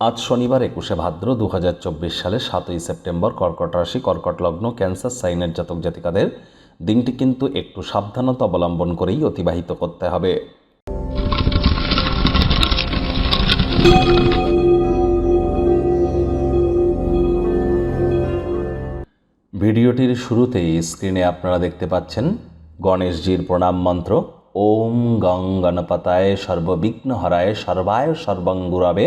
আজ শনিবার একুশে ভাদ্র দু সালে সাতই সেপ্টেম্বর কর্কট রাশি, কর্কট লগ্ন, ক্যান্সার, সাইনের জাতক জাতিকাদের দিনটি কিন্তু একটু সাবধানতা অবলম্বন করেই অতিবাহিত করতে হবে। ভিডিওটির শুরুতেই স্ক্রিনে আপনারা দেখতে পাচ্ছেন গণেশজির প্রণাম মন্ত্র। ওম গং সর্ববিঘ্ন হরায় সর্বায় সর্বাঙ্গুরাবে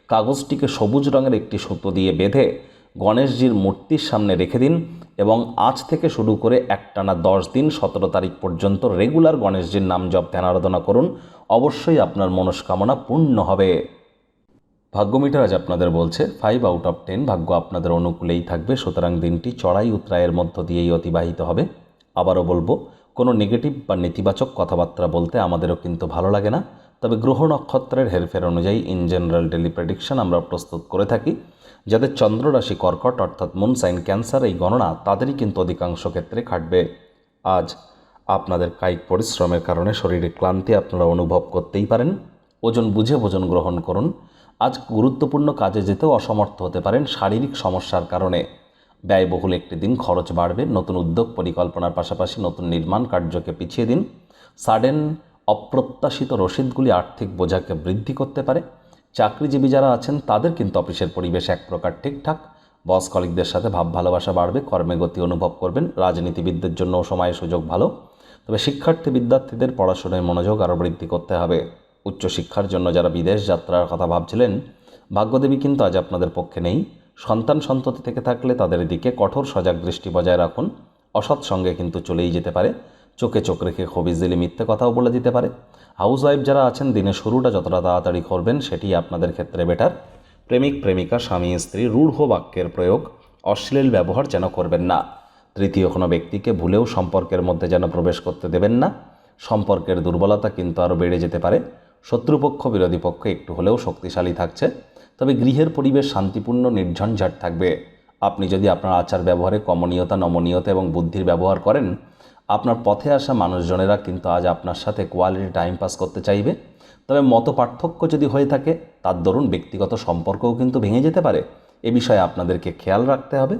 কাগজটিকে সবুজ রঙের একটি সুতো দিয়ে বেঁধে গণেশজির মূর্তির সামনে রেখে দিন এবং আজ থেকে শুরু করে একটানা দশ দিন সতেরো তারিখ পর্যন্ত রেগুলার গণেশজির নাম জপ, ধ্যান, আরাধনা করুন। অবশ্যই আপনার মনস্কামনা পূর্ণ হবে। ভাগ্যমিটার আজ আপনাদের বলছে ফাইভ আউট অফ টেন ভাগ্য আপনাদের অনুকূলেই থাকবে, সুতরাং দিনটি চড়াই উতরায়ের মধ্য দিয়েই অতিবাহিত হবে। আবারও বলব, কোনো নেগেটিভ বা নেতিবাচক কথাবার্তা বলতে আমাদেরও কিন্তু ভালো লাগে না। তবে গ্রহ নক্ষত্রের হেরফের অনুযায়ী ইন জেনারেল ডেলি প্রেডিকশন আমরা প্রস্তুত করে থাকি। যাদের চন্দ্র রাশি কর্কট অর্থাৎ মুন সাইন ক্যান্সার এই গণনা তাদেরই কিন্তু অধিকাংশ ক্ষেত্রে খাটবে। আজ আপনাদের কায়িক পরিশ্রমের কারণে শরীরে ক্লান্তি আপনারা অনুভব করতেই পারেন। ওজন বুঝে ভোজন গ্রহণ করুন। আজ গুরুত্বপূর্ণ কাজে যেতেও অসমর্থ হতে পারেন শারীরিক সমস্যার কারণে। ব্যয়বহুল একটি দিন খরচ বাড়বে। নতুন উদ্যোগ পরিকল্পনার পাশাপাশি নতুন নির্মাণ কার্যকে পিছিয়ে দিন। সাডেন অপ্রত্যাশিত রসিদগুলি আর্থিক বোঝাকে বৃদ্ধি করতে পারে। চাকরিজীবী যারা আছেন, তাদের কিন্তু অফিসের পরিবেশ এক প্রকার ঠিকঠাক। বস কলিকদের সাথে ভাব ভালোবাসা বাড়বে, কর্মে গতি অনুভব করবেন, রাজনীতিবিদদের জন্য সময় সুযোগ ভালো। তবে শিক্ষার্থী বিদ্যার্থীদের পড়াশোনায় মনোযোগ আরও বৃদ্ধি করতে হবে। উচ্চশিক্ষার জন্য যারা বিদেশ যাত্রার কথা ভাবছিলেন, ভাগ্যদেবী কিন্তু আজ আপনাদের পক্ষে নেই। সন্তান সন্ততি থেকে থাকলে তাদের দিকে কঠোর সজাগ দৃষ্টি বজায় রাখুন। অসৎ সঙ্গে কিন্তু চলেই যেতে পারে। চোখে চোখ রেখে খুব ইজিলি মিথ্যে কথাও বলে দিতে পারে। হাউস ওয়াইফ যারা আছেন, দিনের শুরুটা যতটা তাড়াতাড়ি করবেন, সেটি আপনাদের ক্ষেত্রে বেটার। প্রেমিক, প্রেমিকা, স্বামী, স্ত্রী, রূঢ় বাক্যের প্রয়োগ, অশ্লীল ব্যবহার যেন করবেন না। তৃতীয় কোনো ব্যক্তিকে ভুলেও সম্পর্কের মধ্যে যেন প্রবেশ করতে দেবেন না। সম্পর্কের দুর্বলতা কিন্তু আরও বেড়ে যেতে পারে। শত্রুপক্ষ, বিরোধী পক্ষ একটু হলেও শক্তিশালী থাকছে। তবে গৃহের পরিবেশ শান্তিপূর্ণ, নির্ঝঞ্ঝাট থাকবে। আপনি যদি আপনার আচার ব্যবহারে কমনীয়তা, নমনীয়তা এবং বুদ্ধির ব্যবহার করেন, আপনার পথে আসা মানুষজনেরা কিন্তু আজ আপনার সাথে কোয়ালিটি টাইম পাস করতে চাইবে। তবে মত পার্থক্য যদি হয়ে থাকে, তার দরুন ব্যক্তিগত সম্পর্কও কিন্তু ভেঙে যেতে পারে। এ বিষয়ে আপনাদেরকে খেয়াল রাখতে হবে।